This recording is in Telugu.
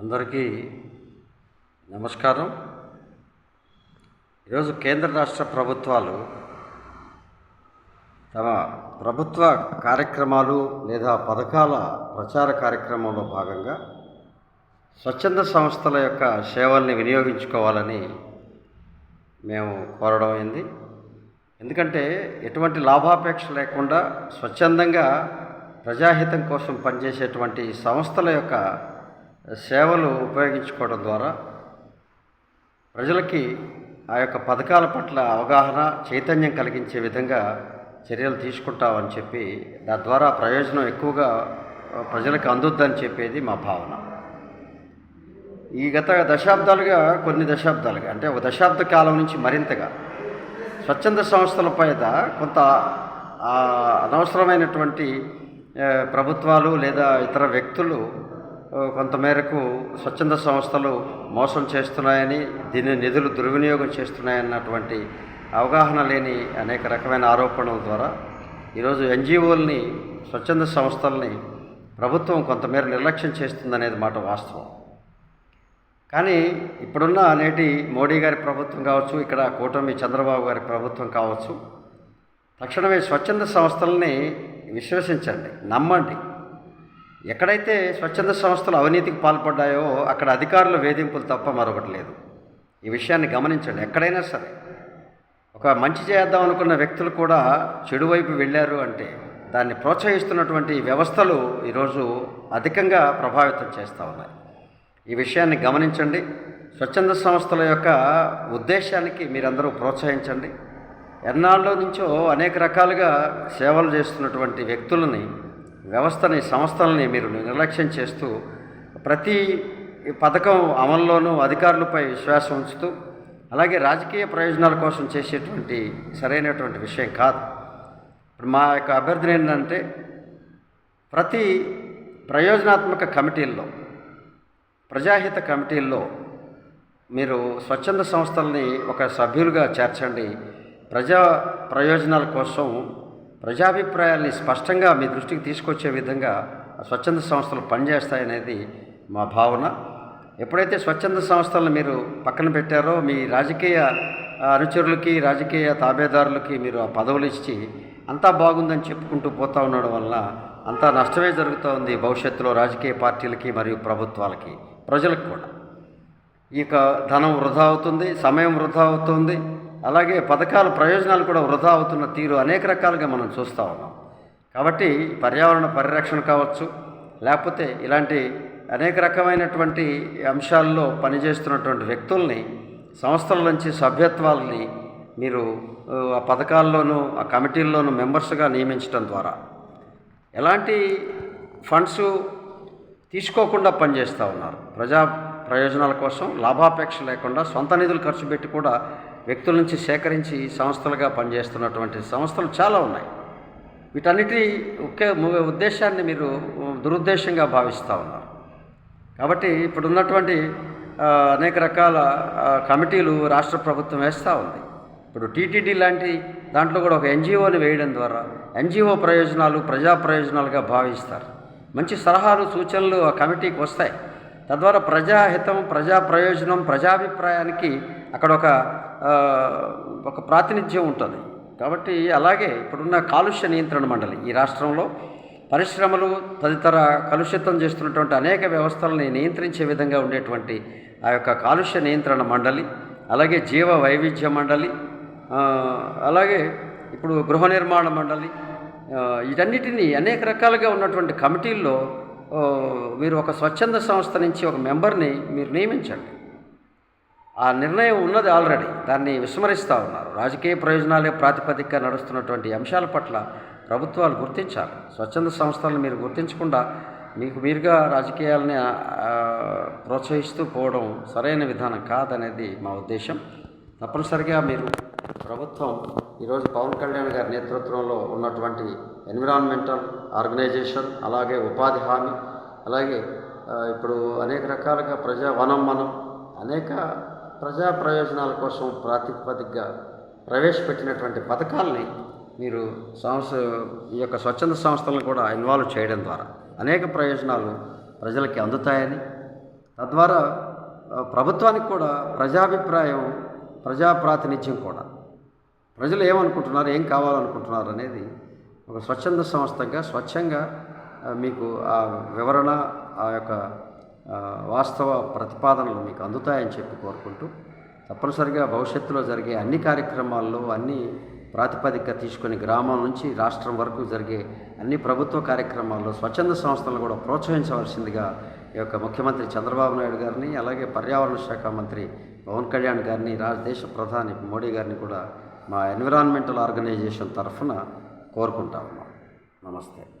అందరికీ నమస్కారం. ఈరోజు కేంద్ర రాష్ట్ర ప్రభుత్వాలు తమ ప్రభుత్వ కార్యక్రమాలు లేదా పథకాల ప్రచార కార్యక్రమంలో భాగంగా స్వచ్ఛంద సంస్థల యొక్క సేవల్ని వినియోగించుకోవాలని మేము కోరడం అయింది. ఎందుకంటే ఎటువంటి లాభాపేక్ష లేకుండా స్వచ్ఛందంగా ప్రజాహితం కోసం పనిచేసేటువంటి సంస్థల యొక్క సేవలు ఉపయోగించుకోవడం ద్వారా ప్రజలకి ఆ యొక్క పథకాల పట్ల అవగాహన చైతన్యం కలిగించే విధంగా చర్యలు తీసుకుంటామని చెప్పి దాని ద్వారా ప్రయోజనం ఎక్కువగా ప్రజలకు అందుద్దని చెప్పేది మా భావన. ఈ గత దశాబ్దాలుగా కొన్ని దశాబ్దాలుగా అంటే ఒక దశాబ్ద కాలం నుంచి మరింతగా స్వచ్ఛంద సంస్థల పైన కొంత అనవసరమైనటువంటి ప్రభుత్వాలు లేదా ఇతర వ్యక్తులు కొంతమేరకు స్వచ్ఛంద సంస్థలు మోసం చేస్తున్నాయని దీని నిధులు దుర్వినియోగం చేస్తున్నాయన్నటువంటి అవగాహన లేని అనేక రకమైన ఆరోపణల ద్వారా ఈరోజు ఎన్జిఓల్ని స్వచ్ఛంద సంస్థల్ని ప్రభుత్వం కొంతమేర నిర్లక్ష్యం చేస్తుందనేది మాట వాస్తవం. కానీ ఇప్పుడున్న నేటి మోడీ గారి ప్రభుత్వం కావచ్చు ఇక్కడ కూటమి చంద్రబాబు గారి ప్రభుత్వం కావచ్చు తక్షణమే స్వచ్ఛంద సంస్థలని విశ్వసించండి నమ్మండి. ఎక్కడైతే స్వచ్ఛంద సంస్థలు అవినీతికి పాల్పడ్డాయో అక్కడ అధికారుల వేధింపులు తప్ప మరొకటి లేదు. ఈ విషయాన్ని గమనించండి. ఎక్కడైనా సరే ఒక మంచి చేద్దాం అనుకున్న వ్యక్తులు కూడా చెడు వైపు వెళ్ళారు అంటే దాన్ని ప్రోత్సహిస్తున్నటువంటి వ్యవస్థలు ఈరోజు అధికంగా ప్రభావితం చేస్తూ ఉన్నాయి. ఈ విషయాన్ని గమనించండి. స్వచ్ఛంద సంస్థల యొక్క ఉద్దేశానికి మీరందరూ ప్రోత్సహించండి. ఎన్నాళ్ళ నుంచో అనేక రకాలుగా సేవలు చేస్తున్నటువంటి వ్యక్తులని వ్యవస్థని సంస్థలని మీరు నిర్లక్ష్యం చేస్తూ ప్రతి పథకం అమల్లోనూ అధికారులపై విశ్వాసం ఉంచుతూ అలాగే రాజకీయ ప్రయోజనాల కోసం చేసేటువంటి సరైనటువంటి విషయం కాదు. ఇప్పుడు మా యొక్క అభ్యర్థన ఏంటంటే ప్రతి ప్రయోజనాత్మక కమిటీల్లో ప్రజాహిత కమిటీల్లో మీరు స్వచ్ఛంద సంస్థల్ని ఒక సభ్యులుగా చేర్చండి. ప్రజా ప్రయోజనాల కోసం ప్రజాభిప్రాయాల్ని స్పష్టంగా మీ దృష్టికి తీసుకొచ్చే విధంగా స్వచ్ఛంద సంస్థలు పనిచేస్తాయనేది మా భావన. ఎప్పుడైతే స్వచ్ఛంద సంస్థలను మీరు పక్కన పెట్టారో మీ రాజకీయ అనుచరులకి రాజకీయ తాబేదారులకి మీరు ఆ పదవులు ఇచ్చి అంతా బాగుందని చెప్పుకుంటూ పోతా ఉండడం వల్ల అంతా నష్టమే జరుగుతోంది భవిష్యత్తులో రాజకీయ పార్టీలకి మరియు ప్రభుత్వాలకి ప్రజలకు కూడా. ఈ ధనం వృధా అవుతుంది సమయం వృధా అవుతుంది. అలాగే పథకాల ప్రయోజనాలు కూడా వృధా అవుతున్న తీరు అనేక రకాలుగా మనం చూస్తూ ఉన్నాం. కాబట్టి పర్యావరణ పరిరక్షణ కావచ్చు లేకపోతే ఇలాంటి అనేక రకమైనటువంటి అంశాల్లో పనిచేస్తున్నటువంటి వ్యక్తుల్ని సంస్థల నుంచి సభ్యత్వాలని మీరు ఆ, పథకాల్లోనూ ఆ కమిటీల్లోనూ మెంబర్స్గా నియమించడం ద్వారా ఎలాంటి ఫండ్స్ తీసుకోకుండా పనిచేస్తూ ఉన్నారు. ప్రజా ప్రయోజనాల కోసం లాభాపేక్ష లేకుండా సొంత నిధులు ఖర్చు పెట్టి కూడా వ్యక్తుల నుంచి సేకరించి సంస్థలుగా పనిచేస్తున్నటువంటి సంస్థలు చాలా ఉన్నాయి. వీటన్నిటి ఒకే ఉద్దేశాన్ని మీరు దురుద్దేశంగా భావిస్తూ ఉన్నారు. కాబట్టి ఇప్పుడు ఉన్నటువంటి అనేక రకాల కమిటీలు రాష్ట్ర ప్రభుత్వం వేస్తూ ఉంది. ఇప్పుడు టీటీడీ లాంటి దాంట్లో కూడా ఒక ఎన్జిఓని వేయడం ద్వారా ఎన్జిఓ ప్రయోజనాలు ప్రజా ప్రయోజనాలుగా భావిస్తారు. మంచి సలహాలు సూచనలు ఆ కమిటీకి వస్తాయి. తద్వారా ప్రజాహితం ప్రజా ప్రయోజనం ప్రజాభిప్రాయానికి అక్కడ ఒక ఒక ప్రాతినిధ్యం ఉంటుంది. కాబట్టి అలాగే ఇప్పుడున్న కాలుష్య నియంత్రణ మండలి ఈ రాష్ట్రంలో పరిశ్రమలు తదితర కలుషితం చేస్తున్నటువంటి అనేక వ్యవస్థలని నియంత్రించే విధంగా ఉండేటువంటి ఆ యొక్క కాలుష్య నియంత్రణ మండలి అలాగే జీవ వైవిధ్య మండలి అలాగే ఇప్పుడు గృహ నిర్మాణ మండలి ఇటన్నిటినీ అనేక రకాలుగా ఉన్నటువంటి కమిటీల్లో మీరు ఒక స్వచ్ఛంద సంస్థ నుంచి ఒక మెంబర్ని మీరు నియమించండి. ఆ నిర్ణయం ఉన్నది ఆల్రెడీ. దాన్ని విస్మరిస్తూ ఉన్నారు. రాజకీయ ప్రయోజనాలే ప్రాతిపదికగా నడుస్తున్నటువంటి అంశాల పట్ల ప్రభుత్వాలు గుర్తించాలి. స్వచ్ఛంద సంస్థలను మీరు గుర్తించకుండా మీకు మీరుగా రాజకీయాలని ప్రోత్సహిస్తూ పోవడం సరైన విధానం కాదనేది మా ఉద్దేశం. తప్పనిసరిగా మీరు ప్రభుత్వం ఈరోజు పవన్ కళ్యాణ్ గారి నేతృత్వంలో ఉన్నటువంటి ఎన్విరాన్మెంటల్ ఆర్గనైజేషన్ అలాగే ఉపాధి హామీ అలాగే ఇప్పుడు అనేక రకాలుగా ప్రజా వనం మనం అనేక ప్రజా ప్రయోజనాల కోసం ప్రాతిపదికగా ప్రవేశపెట్టినటువంటి పథకాల్ని మీరు సంస్థ ఈ యొక్క స్వచ్ఛంద సంస్థలను కూడా ఇన్వాల్వ్ చేయడం ద్వారా అనేక ప్రయోజనాలు ప్రజలకి అందుతాయని. తద్వారా ప్రభుత్వానికి కూడా ప్రజాభిప్రాయం ప్రజా ప్రాతినిధ్యం కూడా. ప్రజలు ఏమనుకుంటున్నారు ఏం కావాలనుకుంటున్నారు అనేది ఒక స్వచ్ఛంద సంస్థగా స్వచ్ఛంగా మీకు ఆ వివరణ ఆ యొక్క వాస్తవ ప్రతిపాదనలు మీకు అందుతాయని చెప్పి కోరుకుంటూ తప్పనిసరిగా భవిష్యత్తులో జరిగే అన్ని కార్యక్రమాల్లో అన్ని ప్రాతిపదిక తీసుకొని గ్రామం నుంచి రాష్ట్రం వరకు జరిగే అన్ని ప్రభుత్వ కార్యక్రమాల్లో స్వచ్ఛంద సంస్థలను కూడా ప్రోత్సహించవలసిందిగా ఈ యొక్క ముఖ్యమంత్రి చంద్రబాబు నాయుడు గారిని అలాగే పర్యావరణ శాఖ మంత్రి పవన్ కళ్యాణ్ గారిని రాజదేశ ప్రధాని మోడీ గారిని కూడా మా ఎన్విరాన్మెంటల్ ఆర్గనైజేషన్ తరఫున కోరుకుంటా ఉన్నాం. నమస్తే.